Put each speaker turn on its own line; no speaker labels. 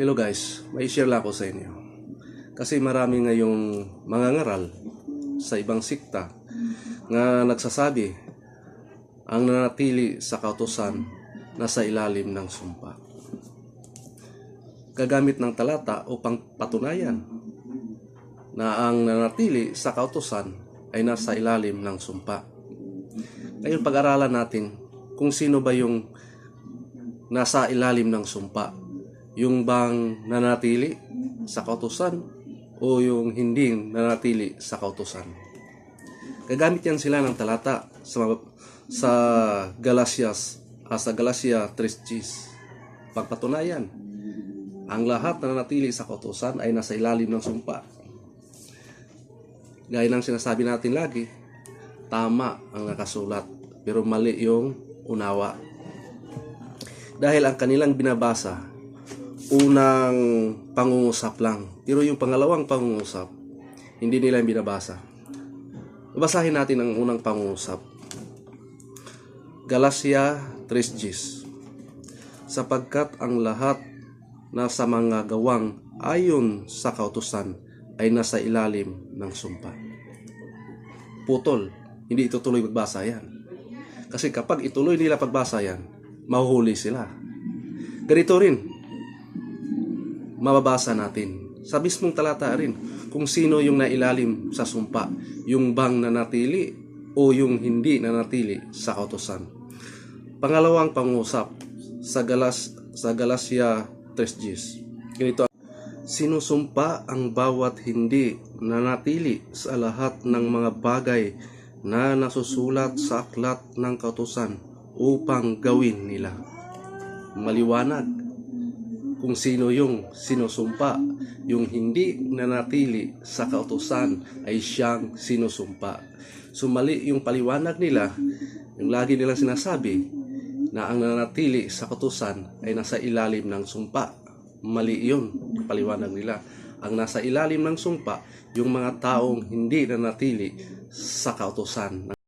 Hello guys, may share lang ako sa inyo. Kasi marami ngayong mga ngaral sa ibang sikta nga nagsasabi ang nanatili sa kautosan nasa ilalim ng sumpa. Gagamit ng talata upang patunayan na ang nanatili sa kautosan ay nasa ilalim ng sumpa. Ngayon pag-aralan natin kung sino ba yung nasa ilalim ng sumpa. Yung bang nanatili sa kautusan o yung hindi nanatili sa kautusan. Gagamit yan sila ng talata sa, sa Galatias, ah, sa Galatia 3.10. Pagpatunayan, ang lahat na nanatili sa kautusan ay nasa ilalim ng sumpa. Gaya ng sinasabi natin lagi, tama ang nakasulat, pero mali yung unawa. Dahil ang kanilang binabasa, unang pangungusap lang. Pero yung pangalawang pangungusap, hindi nila binabasa. Babasahin natin ang unang pangungusap. Galatia 3.10 Sapagkat ang lahat na sa mga gawang ayon sa kautusan ay nasa ilalim ng sumpa. Putol, hindi itutuloy magbasa yan. Kasi kapag ituloy nila pagbasa yan, mahuhuli sila. Ganito rin, mababasa natin sa mismong talata rin kung sino yung nailalim sa sumpa, yung bang nanatili o yung hindi nanatili sa kautosan. Pangalawang pangusap sa Galas sa Galacia 3:10. Ganito Sinusumpa ang bawat hindi nanatili sa lahat ng mga bagay na nasusulat sa aklat ng kautusan upang gawin nila. Maliwanag kung sino yung sinusumpa. Yung hindi nanatili sa kautusan ay siyang sinusumpa. Sumali yung paliwanag nila, yung lagi nilang sinasabi na ang nanatili sa kautusan ay nasa ilalim ng sumpa. Mali yun, paliwanag nila. Ang nasa ilalim ng sumpa, yung mga taong hindi nanatili sa kautusan